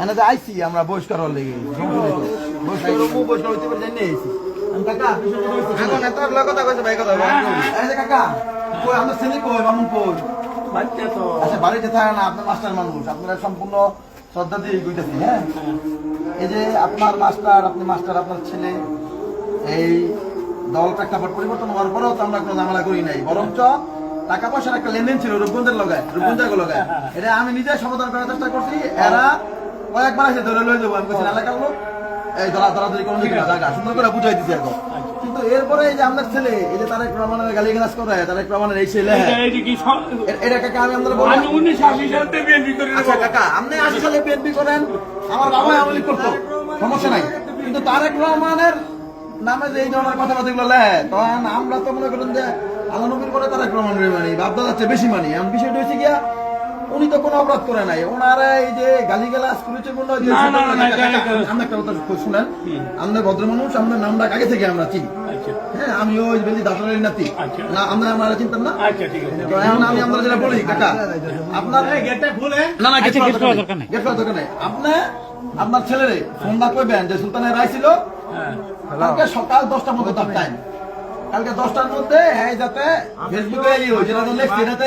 এনে যে আইছি আমরা বহিষ্কার হওয়ার লেগে। বহিষ্কার হব, বহিষ্কার হইতে পারে জানি আইছি। কাকা বিষয়টা হইছে। কি? এখন এত কথা কইছে ভাই কথা কাকা কই ছেলে কই মামুন কই? আচ্ছা বাড়িতে থাকে না আপনার মাস্টার মানুষ। আপনারা সম্পূর্ণ শ্রদ্ধা দিয়ে কইতেছি হ্যাঁ? এই যে আপনার মাস্টার আপনি মাস্টার আপনার ছেলে এই দল প্রেক্ষাপট পরিবর্তন হওয়ার পরেও তো আমরা কোনো ঝামেলা করি নাই। বরঞ্চ টাকা পয়সার একটা লেনদেন ছিল রূপগঞ্জের লগায় রূপগঞ্জের লগায় এটা আমি নিজে সমাধান করার চেষ্টা করছি। এরা কয়েকবার এসে ধরে যাব আমি এলাকার লোক? এই ধরা ধরাধরি কোনো দিকে জায়গা সুন্দর করে বুঝাই দিছি এখন। কিন্তু এরপরে এই যে আপনার ছেলে এই যে তারেক রহমানের গালি গালাজ করে তারেক রহমানের এই ছেলে হ্যাঁ। এটা কাকা আমি আপনার বলব আমি উনিশশো আশি সালতে বিএনপি করি আচ্ছা কাকা আপনি আশি সালে বিএনপি করেন আমার বাবা আমলি করতো সমস্যা নাই। কিন্তু তারেক রহমানের নামে যে এই ধরনের কথাবার্তা গুলো লেহে তখন আমরা তো মনে করেন যে আল্লাহ নবীর করে তারেক রহমানের মানি বাপদা যাচ্ছে বেশি মানি। এখন বিষয়টা হচ্ছে গিয়া উনি তো কোনো অপরাধ করে নাই। ওনারা এই যে গালি গালা স্কুলের পূর্ণ যে না, না, না, না, কাকা, কাকা, এটা- আমরা একটা কথা শুনেন। আমরা ভদ্র মানুষ আমরা নামটা আগে থেকে আমরা চিনি। আচ্ছা। হ্যাঁ আমি ওই বেলি দাসরের নাতি। আচ্ছা। না আমরা আমরা চিনতাম না? আচ্ছা ঠিক আছে। তো এখন আমি আমরা যেটা বলি কাকা আপনার না না গেট করার গেট করার দরকার দরকার নেই নেই। গেট করার দরকার নেই। আপনি আপনার ছেলেরে ফোনটা কইবেন যে সুলতানের রায় ছিল? হ্যাঁ। কালকে সকাল দশটার মধ্যে তার টাইম কালকে দশটার মধ্যে হ্যাঁ যাতে ফেসবুকে এটাতে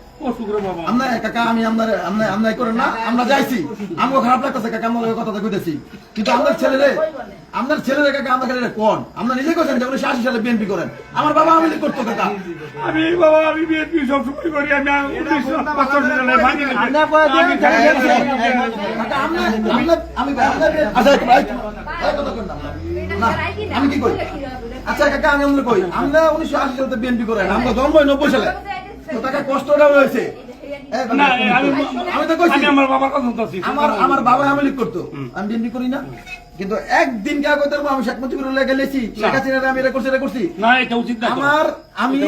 আমরা কাকা আমি আপনার আপনি আপনি করেন না আমরা যাইছি। আমাকে খারাপ লাগতেছে কাকা আমার কথা কইতেছি। কিন্তু আপনার ছেলেরে আপনার ছেলেরে কাকা আমরা খালি কোন? আমরা নিজে করছেন যে উনিশশো আশি সালে বিএনপি করেন। আমার বাবা আমি করতো কাকা। আমি বাবা আমি বিএনপি সব সময় করি আমি উনিশশো পঁচাশি সালে ভাঙি আমি কাকা আমরা আমরা আমি একটু ভাই এই কথা কইন না। না আমি কি করি? আচ্ছা কাকা আমি আমরা কই? আমরা উনিশশো আশি সালে বিএনপি করেন আমরা জন্ম নব্বই সালে। তো তাকে কষ্টটা হয়েছে। না আমি আমি তো কইছি। আমার বাবার কথা শুনতেছি আমার আমার বাবা করতো। আমি বিএনপি করি না। কিন্তু একদিন কে আমি শেখ মুজিবুর লেগে গেলেছি শেখ হাসিনা আমি এটা করছি এটা করছি। না এটা উচিত না আমার আমি।